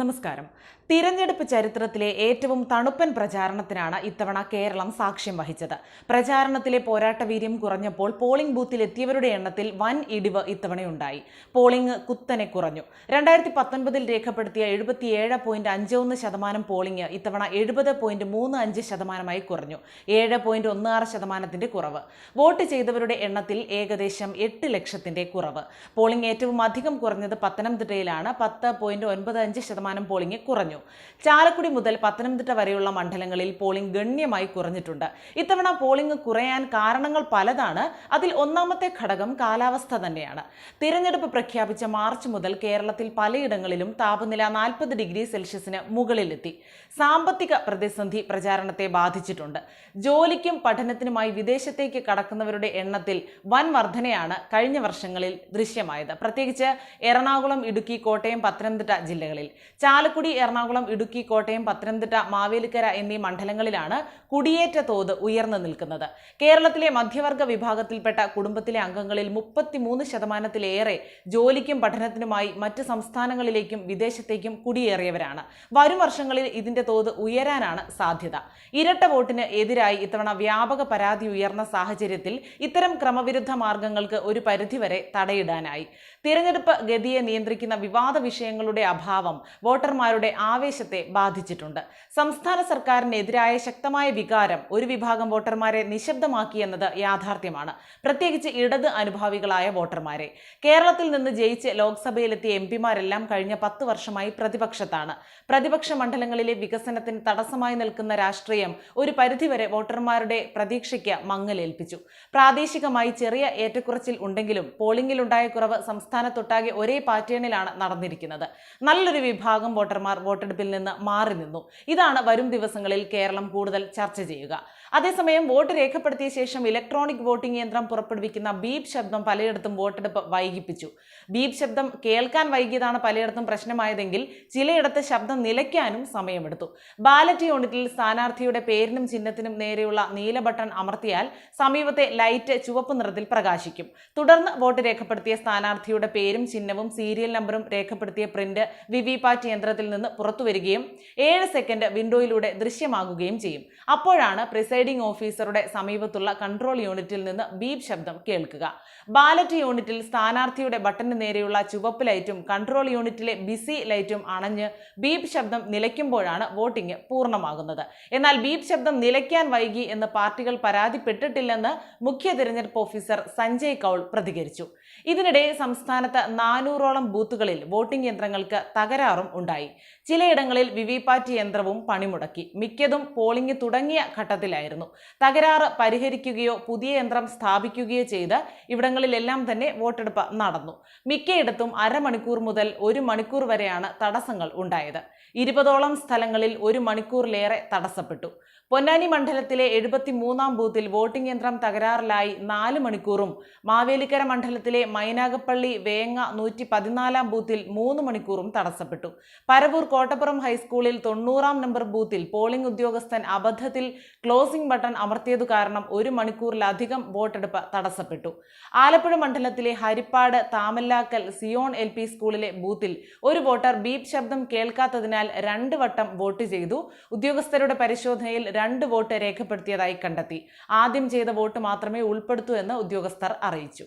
നമസ്കാരം. തിരഞ്ഞെടുപ്പ് ചരിത്രത്തിലെ ഏറ്റവും തണുപ്പൻ പ്രചാരണത്തിനാണ് ഇത്തവണ കേരളം സാക്ഷ്യം വഹിച്ചത്. പ്രചാരണത്തിലെ പോരാട്ടവീര്യം കുറഞ്ഞപ്പോൾ പോളിംഗ് ബൂത്തിൽ എത്തിയവരുടെ എണ്ണത്തിൽ വൻ ഇടിവ് ഇത്തവണയുണ്ടായി. പോളിംഗ് കുത്തനെ കുറഞ്ഞു. രണ്ടായിരത്തി പത്തൊൻപതിൽ രേഖപ്പെടുത്തിയ എഴുപത്തിയേഴ് പോയിന്റ് അഞ്ച് ഒന്ന് ശതമാനം പോളിംഗ് ഇത്തവണ എഴുപത് പോയിന്റ് മൂന്ന് അഞ്ച് ശതമാനമായി കുറഞ്ഞു. ഏഴ് പോയിന്റ് ഒന്ന് ആറ് ശതമാനത്തിന്റെ കുറവ്. വോട്ട് ചെയ്തവരുടെ എണ്ണത്തിൽ ഏകദേശം എട്ട് ലക്ഷത്തിന്റെ കുറവ്. പോളിംഗ് ഏറ്റവും അധികം കുറഞ്ഞത് പത്തനംതിട്ടയിലാണ്. പത്ത് പോയിന്റ് ഒൻപത് അഞ്ച് ശതമാനം പോളിംഗ് കുറഞ്ഞു. ചാലക്കുടി മുതൽ പത്തനംതിട്ട വരെയുള്ള മണ്ഡലങ്ങളിൽ പോളിംഗ് ഗണ്യമായി കുറഞ്ഞിട്ടുണ്ട്. ഇത്തവണ പോളിംഗ് കുറയാൻ കാരണങ്ങൾ പലതാണ്. അതിൽ ഒന്നാമത്തെ ഘടകം കാലാവസ്ഥ തന്നെയാണ്. തിരഞ്ഞെടുപ്പ് പ്രഖ്യാപിച്ച മാർച്ച് മുതൽ കേരളത്തിൽ പലയിടങ്ങളിലും താപനില നാൽപ്പത് ഡിഗ്രി സെൽഷ്യസിന് മുകളിലെത്തി. സാമ്പത്തിക പ്രതിസന്ധി പ്രചാരണത്തെ ബാധിച്ചിട്ടുണ്ട്. ജോലിക്കും പഠനത്തിനുമായി വിദേശത്തേക്ക് കടക്കുന്നവരുടെ എണ്ണത്തിൽ വൻ വർധനയാണ് കഴിഞ്ഞ വർഷങ്ങളിൽ ദൃശ്യമായത്. പ്രത്യേകിച്ച് എറണാകുളം ഇടുക്കി കോട്ടയം പത്തനംതിട്ട ജില്ലകളിൽ. ചാലക്കുടി എറണാകുളം ഇടുക്കി കോട്ടയം പത്തനംതിട്ട മാവേലിക്കര എന്നീ മണ്ഡലങ്ങളിലാണ് കുടിയേറ്റ തോത് ഉയർന്നു നിൽക്കുന്നത്. കേരളത്തിലെ മധ്യവർഗ വിഭാഗത്തിൽപ്പെട്ട കുടുംബത്തിലെ അംഗങ്ങളിൽ മുപ്പത്തിമൂന്ന് ശതമാനത്തിലേറെ ജോലിക്കും പഠനത്തിനുമായി മറ്റ് സംസ്ഥാനങ്ങളിലേക്കും വിദേശത്തേക്കും കുടിയേറിയവരാണ്. വരും വർഷങ്ങളിൽ ഇതിന്റെ തോത് ഉയരാനാണ് സാധ്യത. ഇരട്ട വോട്ടിന് എതിരായി ഇത്തവണ വ്യാപക പരാതി ഉയർന്ന സാഹചര്യത്തിൽ ഇത്തരം ക്രമവിരുദ്ധ മാർഗങ്ങൾക്ക് ഒരു പരിധിവരെ തടയിടാനായി. തിരഞ്ഞെടുപ്പ് ഗതിയെ നിയന്ത്രിക്കുന്ന വിവാദ വിഷയങ്ങളുടെ അഭാവം വോട്ടർമാരുടെ ആവേശത്തെ ബാധിച്ചിട്ടുണ്ട്. സംസ്ഥാന സർക്കാരിനെതിരായ ശക്തമായ വികാരം ഒരു വിഭാഗം വോട്ടർമാരെ നിശബ്ദമാക്കി എന്നത് യാഥാർത്ഥ്യമാണ്. പ്രത്യേകിച്ച് ഇടത് അനുഭാവികളായ വോട്ടർമാരെ. കേരളത്തിൽ നിന്ന് ജയിച്ച് ലോക്സഭയിലെത്തിയ എം പിമാരെല്ലാം കഴിഞ്ഞ പത്ത് വർഷമായി പ്രതിപക്ഷത്താണ്. പ്രതിപക്ഷ മണ്ഡലങ്ങളിലെ വികസനത്തിന് തടസ്സമായി നിൽക്കുന്ന രാഷ്ട്രീയം ഒരു പരിധിവരെ വോട്ടർമാരുടെ പ്രതീക്ഷയ്ക്ക് മങ്ങലേൽപ്പിച്ചു. പ്രാദേശികമായി ചെറിയ ഏറ്റക്കുറച്ചിൽ ഉണ്ടെങ്കിലും പോളിംഗിലുണ്ടായ കുറവ് സംസ്ഥാനത്തൊട്ടാകെ ഒരേ പാറ്റേണിലാണ് നടന്നിരിക്കുന്നത്. നല്ലൊരു വിഭാഗം വോട്ടർമാർ വോട്ടെടുപ്പിൽ നിന്ന് മാറി നിന്നു. ഇതാണ് വരും ദിവസങ്ങളിൽ കേരളം കൂടുതൽ ചർച്ച ചെയ്യുക. അതേസമയം വോട്ട് രേഖപ്പെടുത്തിയ ശേഷം ഇലക്ട്രോണിക് വോട്ടിംഗ് യന്ത്രം പുറപ്പെടുവിക്കുന്ന ബീപ് ശബ്ദം പലയിടത്തും വോട്ടെടുപ്പ് വൈകിപ്പിച്ചു. ബീപ് ശബ്ദം കേൾക്കാൻ വൈകിയതാണ് പലയിടത്തും പ്രശ്നമായതെങ്കിൽ ചിലയിടത്ത് ശബ്ദം നിലയ്ക്കാനും സമയമെടുത്തു. ബാലറ്റ് യൂണിറ്റിൽ സ്ഥാനാർത്ഥിയുടെ പേരിനും ചിഹ്നത്തിനും നേരെയുള്ള നീല ബട്ടൺ അമർത്തിയാൽ സമീപത്തെ ലൈറ്റ് ചുവപ്പ് നിറത്തിൽ പ്രകാശിക്കും. തുടർന്ന് വോട്ട് രേഖപ്പെടുത്തിയ സ്ഥാനാർത്ഥിയുടെ പേരും ചിഹ്നവും സീരിയൽ നമ്പറും രേഖപ്പെടുത്തിയ പ്രിന്റ് വിവിപാറ്റ് യന്ത്രത്തിൽ നിന്ന് പുറത്തു വരികയും ഏഴ് സെക്കൻഡ് വിൻഡോയിലൂടെ ദൃശ്യമാകുകയും ചെയ്യും. അപ്പോഴാണ് പ്രിസൈഡിംഗ് ഓഫീസറുടെ സമീപത്തുള്ള കൺട്രോൾ യൂണിറ്റിൽ നിന്ന് ബീപ് ശബ്ദം കേൾക്കുക. ബാലറ്റ് യൂണിറ്റിൽ സ്ഥാനാർത്ഥിയുടെ ബട്ടന് നേരെയുള്ള ചുവപ്പ് ലൈറ്റും കൺട്രോൾ യൂണിറ്റിലെ ബിസി ലൈറ്റും അണഞ്ഞ് ബീപ് ശബ്ദം നിലയ്ക്കുമ്പോഴാണ് വോട്ടിംഗ് പൂർണമാകുന്നത്. എന്നാൽ ബീപ് ശബ്ദം നിലയ്ക്കാൻ വൈകി എന്ന് പാർട്ടികൾ പരാതിപ്പെട്ടിട്ടില്ലെന്ന് മുഖ്യ തിരഞ്ഞെടുപ്പ് ഓഫീസർ സഞ്ജയ് കൗൾ പ്രതികരിച്ചു. ഇതിനിടെ സംസ്ഥാനത്ത് നാനൂറോളം ബൂത്തുകളിൽ വോട്ടിംഗ് യന്ത്രങ്ങൾക്ക് തകരാറും ഉണ്ടായി. ചിലയിടങ്ങളിൽ വിവിപാറ്റ് യന്ത്രവും പണിമുടക്കി. മിക്കതും പോളിംഗ് തുടങ്ങിയ ഘട്ടത്തിലായിരുന്നു. തകരാറ് പരിഹരിക്കുകയോ പുതിയ യന്ത്രം സ്ഥാപിക്കുകയോ ചെയ്ത് ഇവിടങ്ങളിലെല്ലാം തന്നെ വോട്ടെടുപ്പ് നടന്നു. മിക്കയിടത്തും അരമണിക്കൂർ മുതൽ ഒരു മണിക്കൂർ വരെയാണ് തടസ്സങ്ങൾ ഉണ്ടായത്. ഇരുപതോളം സ്ഥലങ്ങളിൽ ഒരു മണിക്കൂറിലേറെ തടസ്സപ്പെട്ടു. പൊന്നാനി മണ്ഡലത്തിലെ എഴുപത്തി മൂന്നാം ബൂത്തിൽ വോട്ടിംഗ് യന്ത്രം തകരാറിലായി നാല് മണിക്കൂറും മാവേലിക്കര മണ്ഡലത്തിലെ മൈനാഗപ്പള്ളി വേങ്ങ നൂറ്റി പതിനാലാം ബൂത്തിൽ മൂന്ന് മണിക്കൂറും തടസ്സപ്പെട്ടു. പരവൂർ കോട്ടപ്പുറം ഹൈസ്കൂളിൽ തൊണ്ണൂറാം നമ്പർ ബൂത്തിൽ പോളിംഗ് ഉദ്യോഗസ്ഥൻ അബദ്ധത്തിൽ ക്ലോസിംഗ് ബട്ടൺ അമർത്തിയതു കാരണം ഒരു മണിക്കൂറിലധികം വോട്ടെടുപ്പ് തടസ്സപ്പെട്ടു. ആലപ്പുഴ മണ്ഡലത്തിലെ Haripad Thamallakkal Zion L P സ്കൂളിലെ ബൂത്തിൽ ഒരു വോട്ടർ ബീപ് ശബ്ദം കേൾക്കാത്തതിനാൽ രണ്ട് വട്ടം വോട്ട് ചെയ്തു. ഉദ്യോഗസ്ഥരുടെ പരിശോധനയിൽ രണ്ട് വോട്ട് രേഖപ്പെടുത്തിയതായി കണ്ടെത്തി. ആദ്യം ചെയ്ത വോട്ട് മാത്രമേ ഉൾപ്പെടുത്തൂ എന്ന് ഉദ്യോഗസ്ഥർ അറിയിച്ചു.